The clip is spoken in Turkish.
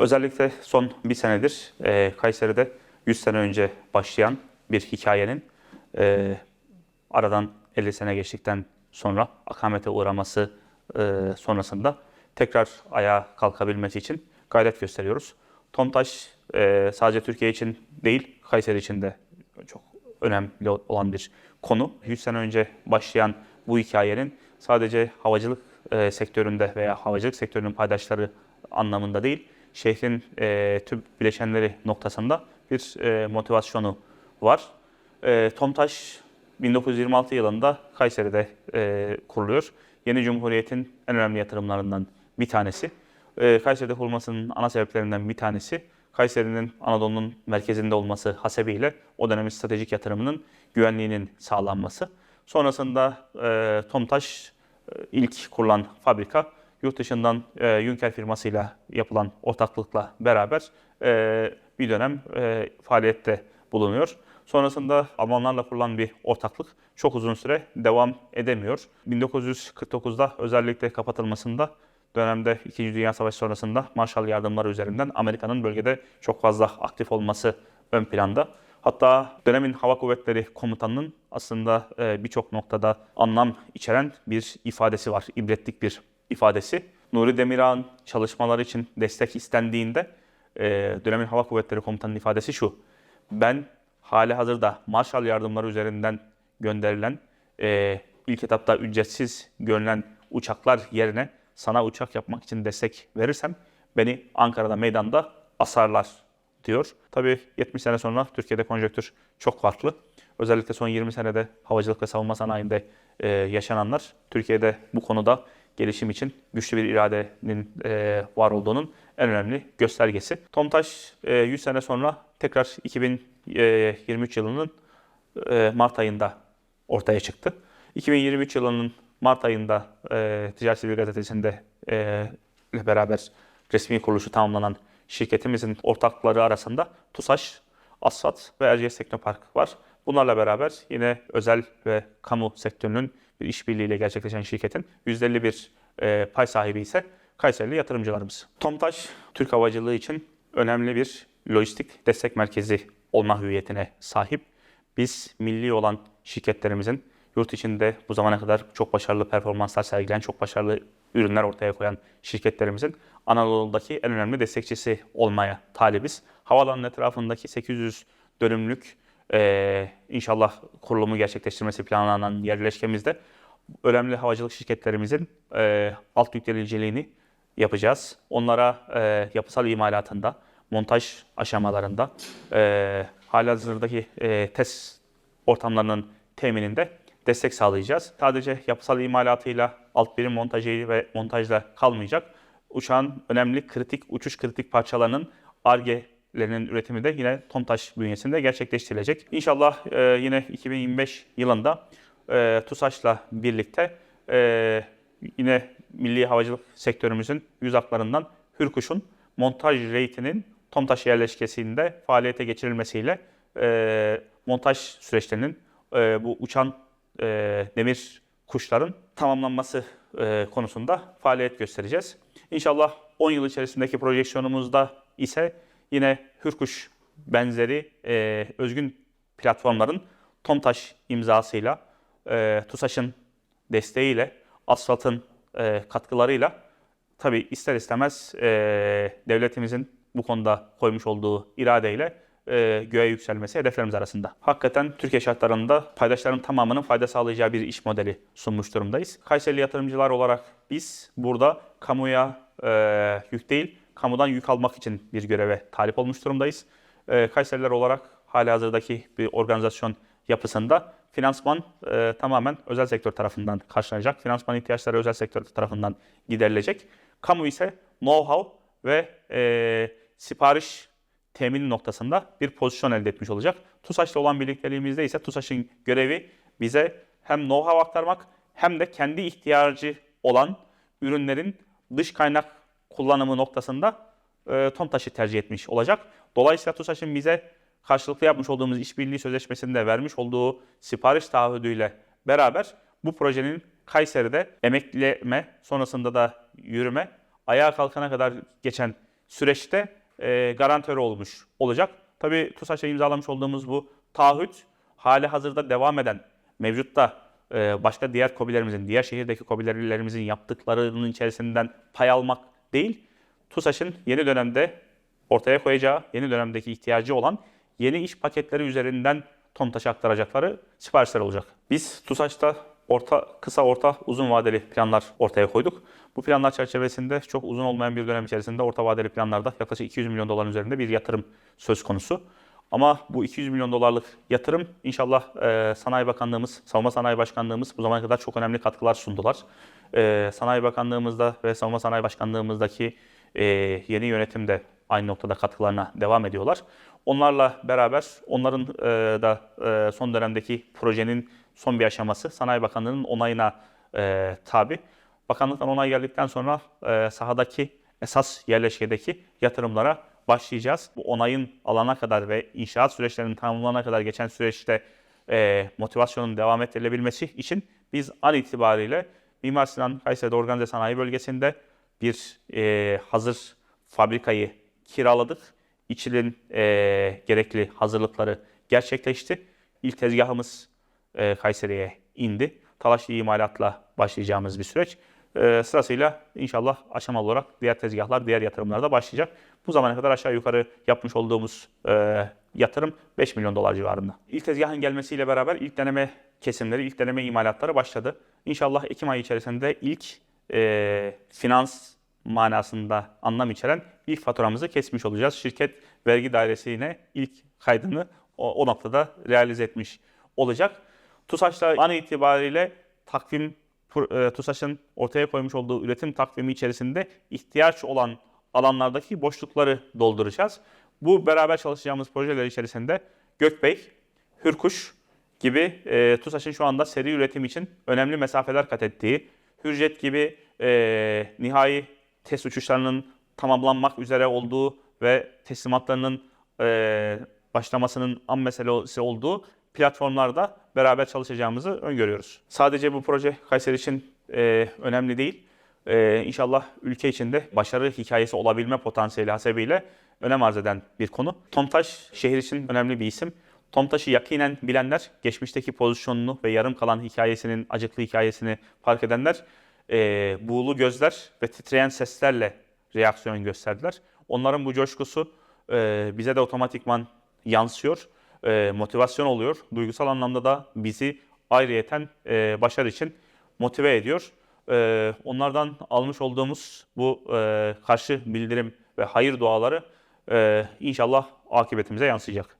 Özellikle son bir senedir e, Kayseri'de 100 sene önce başlayan bir hikayenin e, aradan 50 sene geçtikten sonra akamete uğraması e, sonrasında tekrar ayağa kalkabilmesi için gayret gösteriyoruz. Tomtaş e, sadece Türkiye için değil, Kayseri için de çok önemli olan bir konu. 100 sene önce başlayan bu hikayenin sadece havacılık e, sektöründe veya havacılık sektörünün paydaşları anlamında değil, şehrin e, tüm bileşenleri noktasında bir e, motivasyonu var. E, Tomtaş 1926 yılında Kayseri'de e, kuruluyor. Yeni Cumhuriyet'in en önemli yatırımlarından bir tanesi. E, Kayseri'de kurulmasının ana sebeplerinden bir tanesi Kayseri'nin Anadolu'nun merkezinde olması hasebiyle o dönemin stratejik yatırımının güvenliğinin sağlanması. Sonrasında e, Tomtaş e, ilk kurulan fabrika yurt dışından e, Yunker firmasıyla yapılan ortaklıkla beraber e, bir dönem e, faaliyette bulunuyor. Sonrasında Almanlarla kurulan bir ortaklık çok uzun süre devam edemiyor. 1949'da özellikle kapatılmasında dönemde 2. Dünya Savaşı sonrasında Marshall yardımları üzerinden Amerika'nın bölgede çok fazla aktif olması ön planda. Hatta dönemin Hava Kuvvetleri Komutanı'nın aslında e, birçok noktada anlam içeren bir ifadesi var. İbretlik bir ifadesi. Nuri Demirağ'ın çalışmaları için destek istendiğinde e, dönemin Hava Kuvvetleri Komutanı'nın ifadesi şu. Ben hali hazırda Marshall yardımları üzerinden gönderilen e, ilk etapta ücretsiz görülen uçaklar yerine sana uçak yapmak için destek verirsem beni Ankara'da meydanda asarlar diyor. Tabii 70 sene sonra Türkiye'de konjektür çok farklı. Özellikle son 20 senede havacılık ve savunma sanayinde e, yaşananlar Türkiye'de bu konuda gelişim için güçlü bir iradenin e, var olduğunun en önemli göstergesi. Tomtaş e, 100 sene sonra tekrar 2023 yılının e, Mart ayında ortaya çıktı. 2023 yılının Mart ayında e, Ticaret Sivil Gazetesi'nde e, ile beraber resmi kuruluşu tamamlanan şirketimizin ortakları arasında TUSAŞ, Asfat ve Erciyes Teknopark var. Bunlarla beraber yine özel ve kamu sektörünün işbirliğiyle gerçekleşen şirketin %51 bir e, pay sahibi ise Kayserili yatırımcılarımız. Tomtaş, Türk havacılığı için önemli bir lojistik destek merkezi olma hüviyetine sahip. Biz milli olan şirketlerimizin yurt içinde bu zamana kadar çok başarılı performanslar sergileyen, çok başarılı ürünler ortaya koyan şirketlerimizin Anadolu'daki en önemli destekçisi olmaya talibiz. Havaalanının etrafındaki 800 dönümlük e, inşallah kurulumu gerçekleştirmesi planlanan yerleşkemizde önemli havacılık şirketlerimizin e, alt yükleniciliğini yapacağız. Onlara e, yapısal imalatında, montaj aşamalarında, e, halihazırdaki e, test ortamlarının temininde destek sağlayacağız. Sadece yapısal imalatıyla, alt birim montajı ve montajla kalmayacak. Uçağın önemli kritik, uçuş kritik parçalarının ARGE'lerinin üretimi de yine TOMTAŞ bünyesinde gerçekleştirilecek. İnşallah e, yine 2025 yılında e, TUSAŞ'la birlikte e, yine milli havacılık sektörümüzün yüz haklarından Hürkuş'un montaj reytinin TOMTAŞ yerleşkesinde faaliyete geçirilmesiyle e, montaj süreçlerinin e, bu uçan e, demir kuşların tamamlanması e, konusunda faaliyet göstereceğiz. İnşallah 10 yıl içerisindeki projeksiyonumuzda ise yine Hürkuş benzeri e, özgün platformların TOMTAŞ imzasıyla, e, TUSAŞ'ın desteğiyle, asfaltın e, katkılarıyla tabi ister istemez e, devletimizin bu konuda koymuş olduğu iradeyle e, göğe yükselmesi hedeflerimiz arasında. Hakikaten Türkiye şartlarında paydaşların tamamının fayda sağlayacağı bir iş modeli sunmuş durumdayız. Kayserili yatırımcılar olarak biz burada kamuya e, yük değil, kamudan yük almak için bir göreve talip olmuş durumdayız. E, Kayseriler olarak hali hazırdaki bir organizasyon yapısında finansman e, tamamen özel sektör tarafından karşılanacak. Finansman ihtiyaçları özel sektör tarafından giderilecek. Kamu ise know-how ve e, sipariş temin noktasında bir pozisyon elde etmiş olacak. TUSAŞ'la olan birlikteliğimizde ise TUSAŞ'ın görevi bize hem know-how aktarmak hem de kendi ihtiyacı olan ürünlerin dış kaynak kullanımı noktasında e, TOMTAŞ'ı tercih etmiş olacak. Dolayısıyla TUSAŞ'ın bize karşılıklı yapmış olduğumuz işbirliği sözleşmesinde vermiş olduğu sipariş taahhüdüyle beraber bu projenin Kayseri'de emekleme sonrasında da yürüme ayağa kalkana kadar geçen süreçte e, garantörü olmuş olacak. Tabii TUSAŞ'la imzalamış olduğumuz bu taahhüt hali hazırda devam eden mevcutta e, başka diğer kobilerimizin, diğer şehirdeki kobilerimizin yaptıklarının içerisinden pay almak değil, TUSAŞ'ın yeni dönemde ortaya koyacağı, yeni dönemdeki ihtiyacı olan yeni iş paketleri üzerinden TOMTAŞ'a aktaracakları siparişler olacak. Biz TUSAŞ'ta orta, kısa, orta, uzun vadeli planlar ortaya koyduk. Bu planlar çerçevesinde çok uzun olmayan bir dönem içerisinde orta vadeli planlarda yaklaşık 200 milyon doların üzerinde bir yatırım söz konusu. Ama bu 200 milyon dolarlık yatırım inşallah e, Sanayi Bakanlığımız, Savunma Sanayi Başkanlığımız bu zamana kadar çok önemli katkılar sundular. E, Sanayi Bakanlığımızda ve Savunma Sanayi Başkanlığımızdaki e, yeni yönetim de aynı noktada katkılarına devam ediyorlar. Onlarla beraber onların e, da e, son dönemdeki projenin son bir aşaması Sanayi Bakanlığı'nın onayına e, tabi. Bakanlıktan onay geldikten sonra e, sahadaki esas yerleşkedeki yatırımlara başlayacağız. Bu onayın alana kadar ve inşaat süreçlerinin tamamlanana kadar geçen süreçte e, motivasyonun devam ettirilebilmesi için biz an itibariyle Mimar Sinan Kayseri'de organize sanayi bölgesinde bir e, hazır fabrikayı kiraladık. İçinin e, gerekli hazırlıkları gerçekleşti. İlk tezgahımız e, Kayseri'ye indi. Talaşlı imalatla başlayacağımız bir süreç. E, sırasıyla inşallah aşamalı olarak diğer tezgahlar, diğer yatırımlar da başlayacak. Bu zamana kadar aşağı yukarı yapmış olduğumuz e, yatırım 5 milyon dolar civarında. İlk tezgahın gelmesiyle beraber ilk deneme kesimleri, ilk deneme imalatları başladı. İnşallah Ekim ayı içerisinde ilk e, finans manasında anlam içeren ilk faturamızı kesmiş olacağız. Şirket vergi dairesine ilk kaydını o, o noktada realize etmiş olacak. TUSAŞ'la an itibariyle takvim e, TUSAŞ'ın ortaya koymuş olduğu üretim takvimi içerisinde ihtiyaç olan alanlardaki boşlukları dolduracağız. Bu beraber çalışacağımız projeler içerisinde Gökbey, Hürkuş gibi e, TUSAŞ'ın şu anda seri üretim için önemli mesafeler kat ettiği, Hürjet gibi e, nihai test uçuşlarının tamamlanmak üzere olduğu ve teslimatlarının e, başlamasının an meselesi olduğu platformlarda beraber çalışacağımızı öngörüyoruz. Sadece bu proje Kayseri için e, önemli değil. E, inşallah ülke içinde başarı hikayesi olabilme potansiyeli hasebiyle önem arz eden bir konu. Tomtaş şehir için önemli bir isim. Tomtaş'ı yakinen bilenler, geçmişteki pozisyonunu ve yarım kalan hikayesinin, acıklı hikayesini fark edenler e, buğulu gözler ve titreyen seslerle reaksiyon gösterdiler. Onların bu coşkusu e, bize de otomatikman yansıyor, e, motivasyon oluyor. Duygusal anlamda da bizi ayrıyeten e, başarı için motive ediyor. E, onlardan almış olduğumuz bu e, karşı bildirim ve hayır duaları e, inşallah akıbetimize yansıyacak.